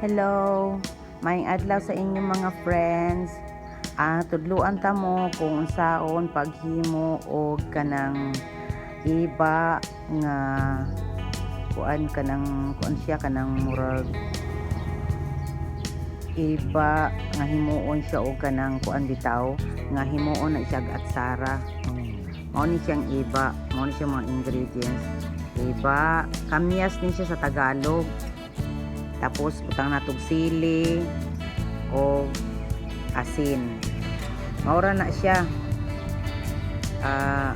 Hello, may adlaw sa inyong mga friends. Ah, tudluan ta mo kung saon paghimo og kanang iba nga kuan kanang kuan siya kanang murag iba nga himuon siya og kanang kuan bitaw nga himuon na siya at sara. Mao ni siyang iba, mao ni siyang mga ingredients. Iba, kamyas ni siya sa Tagalog. Tapos butang natog sili o asin. Maura na siya. Ah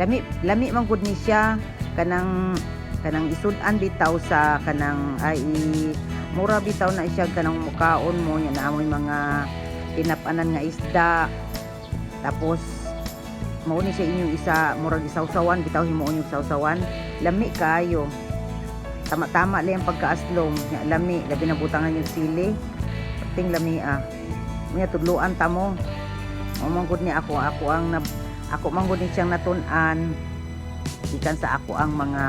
lami lami man gud ni siya kanang kanang isud-an bitaw sa kanang ay mura bitaw na siya kanang mukaon mo nya na amoy mga tinapanan nga isda. Tapos mao ni siya inyong isa murag isawsawan bitaw himuon yung sawsawan lami kayo tama-tama lang yung pagkaaslong. Nya, lami. Labi na butangan yung sili. Ting lami ah. Niya tudluan ta mo. Umangkod ni ako. Ako ang na, ako manggod ni siyang natun-an. Ikan sa ako ang mga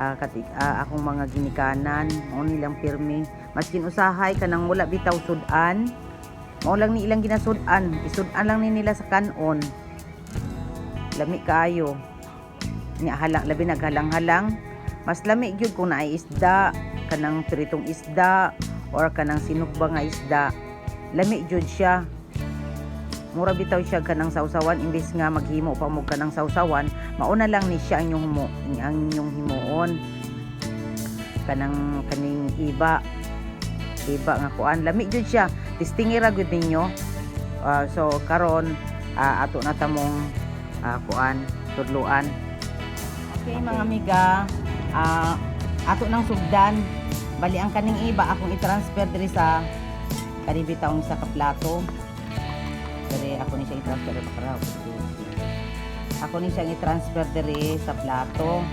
ah, katig, ah, akong mga ginikanan. Mo nilang pirmi. Maskin usahay kanang wala bitaw sudan. Mao lang ni ilang ginasudan. Isudan lang ni nila sa kanon. Lami kayo nya halang labi naghalang-halang mas lami gyud kung naay isda kanang pritong isda or kanang sinukba nga isda. Lami gyud siya. Mura bitaw siya kanang sausawan imbes nga maghimo pa mo kanang sausawan mauna lang ni siya ang inyong himo ang inyong himuon. Kanang kaning iba iba nga kuan. Lami gyud siya. Tistingira gyud ninyo. Ah, so karon ah, ato na tamong ah, kuan tudluan okay mga amiga ah, ato nang sugdan. Bali ang kaning iba akong i-transfer diri sa kanibi taong sa kaplato. Diri ako ni siya i-transfer diri para ako ni siya i-transfer diri sa plato.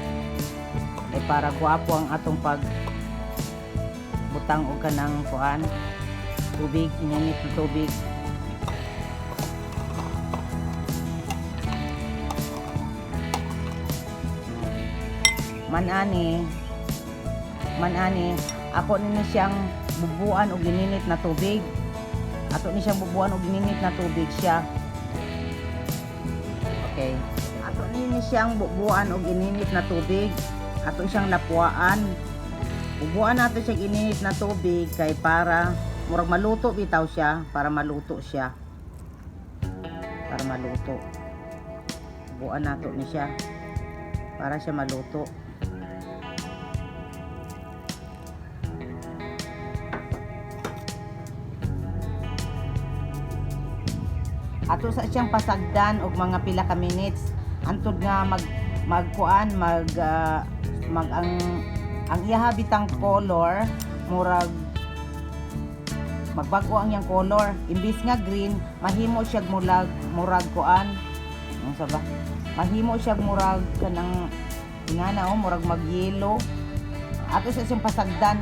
Eh para guwapo ang atong pag butang og kanang kuan. Tubig inunit na tubig manani. Manani. Ako ni siyang bubuan og gininit na tubig. Ato ni siyang bubuan og gininit na tubig siya. Okay. Ato ni siyang bubuan og gininit na tubig. Ato siyang lapuan bubuan nato siya gininit na tubig kay para murag maluto bitaw siya para maluto siya. Para maluto. Bubuan nato ni siya. Para siya maluto ato sa siyang pasagdan og mga pila ka minutes antod nga mag magkuan mag ah, mag ang ang iyaha bitang color murag magbago ang yang color. Imbis nga green mahimo siya murag murag kuan. Ano sa ba? Mahimo siya murag kanang ingana oh murag mag yellow. Ato sa siyang pasagdan.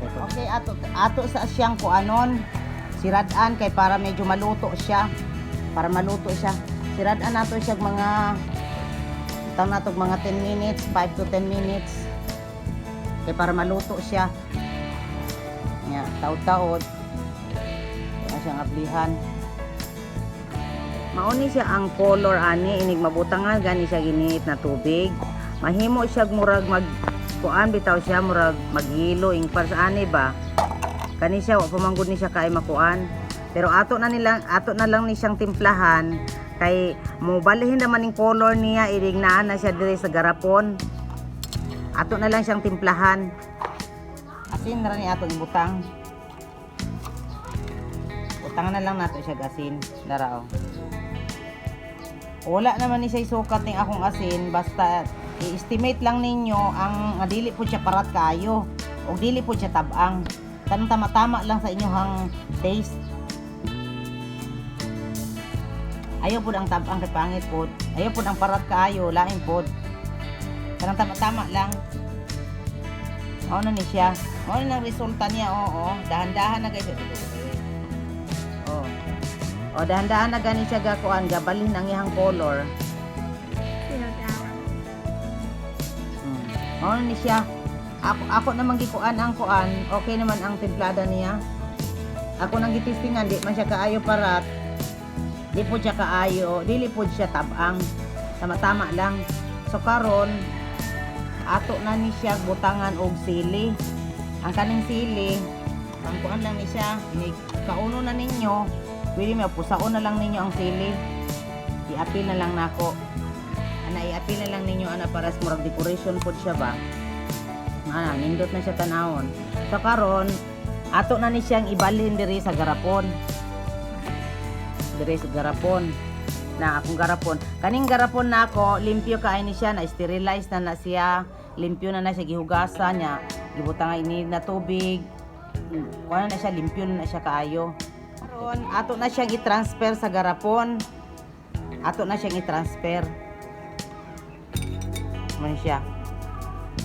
Okay ato ato sa siyang kuanon. Siradan kay para medyo maluto siya para maluto siya. Siradan nato siya mga taw nato mga 10 minutes, 5 to 10 minutes. Kay para maluto siya. Nya, taod-taod. Kaya siyang ablihan. Mauni siya ang color ani inig mabutangan gani siya ginit na tubig. Mahimo siya murag mag kuan bitaw siya murag maghilo ing para sa ani ba. Kani siya wa pamanggod ni siya kay makuan. Pero ato na nilang ato na lang ni siyang timplahan kay mo balihin naman yung color niya iringnaan na siya dire sa garapon. Ato na lang siyang timplahan. Asin na ni ato ibutang. Butangan na lang nato siya asin. Dara oh. Wala naman ni siya isukat ng akong asin basta i-estimate lang ninyo ang nga dili po siya parat kayo o dili po siya tabang. Tanong tama-tama lang sa inyohang taste. Ayaw po ang tabang pangit po. Ayaw po ang parat kaayo, lain po. Kanang tama-tama lang. Mao na ni siya. Mao na resulta niya, oo. Dahan-dahan na guys. Oh. Oh, dahan-dahan na gani siya gakuan, gabalhin ang iyang color. Hmm. Na ni siya. ako ako naman gikuan ang kuan okay naman ang templada niya ako nang gitistingan di man siya kaayo parat di po siya kaayo dili po siya tabang. Tama-tama lang. So karon ato na ni siya butangan og sili. Ang kaning sili ang kuan lang ni siya kauno na ninyo. Pwede mo pusaon na lang ninyo ang sili. I-apil na lang nako. Ana i-apil na lang ninyo ana para sa murag decoration pod siya ba? Ana nindot na siya tanawon. So karon ato na ni siyang ibalhin diri sa garapon diri sa garapon. Na akong garapon. Kaning garapon na ako limpyo kaay ni siya na sterilize na na siya. Limpyo na na siya gihugasan niya. Gibutang ini na tubig. Mm, kuha na siya limpyo na na siya kaayo. Karon ato na siyang i-transfer sa garapon. Ato na siyang i-transfer man siya?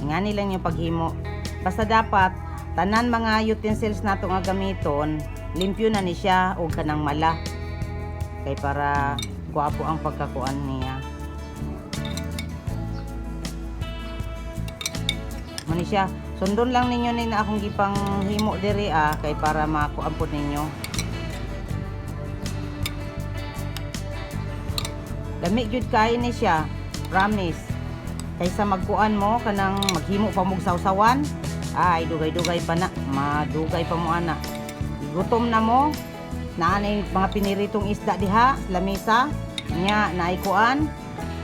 Ngani lang yung paghimo. Basta dapat tanan mga utensils nato nga gamiton limpyo na ni siya o kanang mala kay para guwapo ang pagkakuan niya Mani siya sundon lang ninyo ni na akong gipang himo diri ah kay para makuan po ninyo Lami jud kay ni siya. Promise. Kaysa magkuan mo kanang maghimo pa mog sawsawan, ay dugay-dugay pa na, madugay pa mo ana. Gutom na mo, naanay mga piniritong isda diha, sa lamesa, nya naay kuan,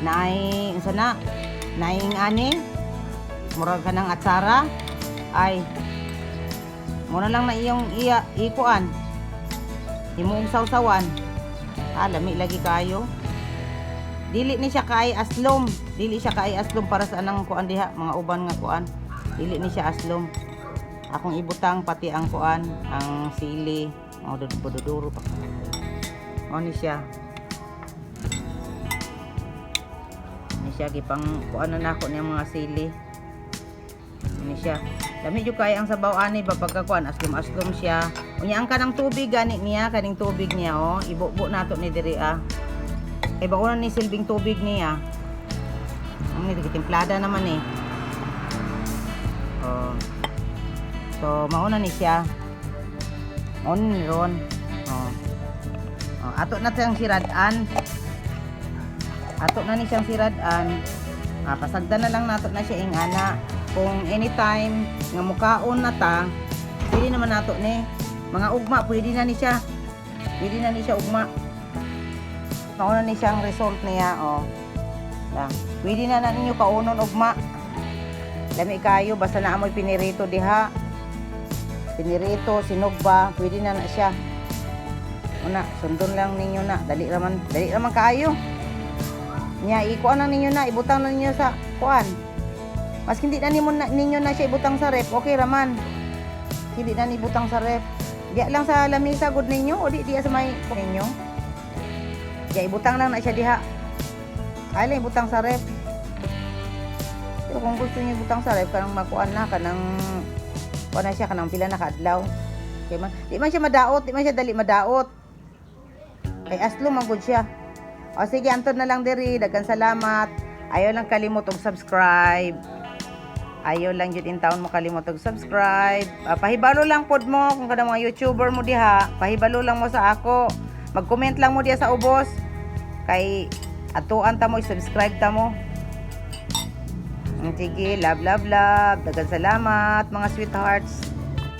naay unsa na, naay ani, murag ka ng atsara, ay muna lang na iyong iya ikuan. Himo og sawsawan. Ah, lami lagi kayo. Dili ni siya kay aslom. Dili siya kay aslom para sa anang kuan diha mga uban nga kuan. Dili ni siya aslom. Akong ibutang pati ang kuan ang sili o duduro pa o ni siya ni siya gipang kuan na nako niya mga sili ni siya dami jud kay ang sabaw ani ba pagkakuan aslom aslom siya unya ang kanang tubig gani niya kaning tubig niya oh ibubo nato ni diri ah kay bakunan ni silbing tubig niya. Ang ni timplada naman eh. Oh. So mauna ni siya. Ron. Oh. Oh, ato na siyang siradan. Ato na ni siyang siradan. Ah, pasagdan na lang nato na siya ing ana. Kung anytime nga mukaon na ta, pwede naman nato ni mga ugma, pwede na ni siya. Pwede na ni siya ugma nauna ni siyang result niya oh lang pwede na na ninyo kaunon ugma lami kayo basta na amoy pinirito diha pinirito sinugba pwede na na siya. Una sundon lang ninyo na. Dali raman dali raman kaayo. Nya ikuan na ninyo na ibutang na ninyo sa kuan. Mas hindi na ninyo na, ninyo na siya ibutang sa rep. Okay raman. Hindi na ibutang sa rep. Diya lang sa lamisa good ninyo o di diya sa may ninyo. Kaya ibutang lang na siya diha. Ay lang ibutang sa rep. Pero kung gusto niyo ibutang sa rep, kanang makuan na, kanang kuan na siya, kanang pila na kaadlaw. Kaya man, di man siya madaot, di man siya dali madaot. Kay aslo man gud siya. O sige, antod na lang diri. Dagan salamat. Ayaw lang kalimot og subscribe. Ayaw lang yun in town mo kalimot og subscribe. Ah, pahibalo lang pod mo kung kada mga YouTuber mo diha. Pahibalo lang mo sa ako. Mag-comment lang mo diha sa ubos kay atuan ta mo subscribe ta mo sige love love love. Dagan salamat mga sweethearts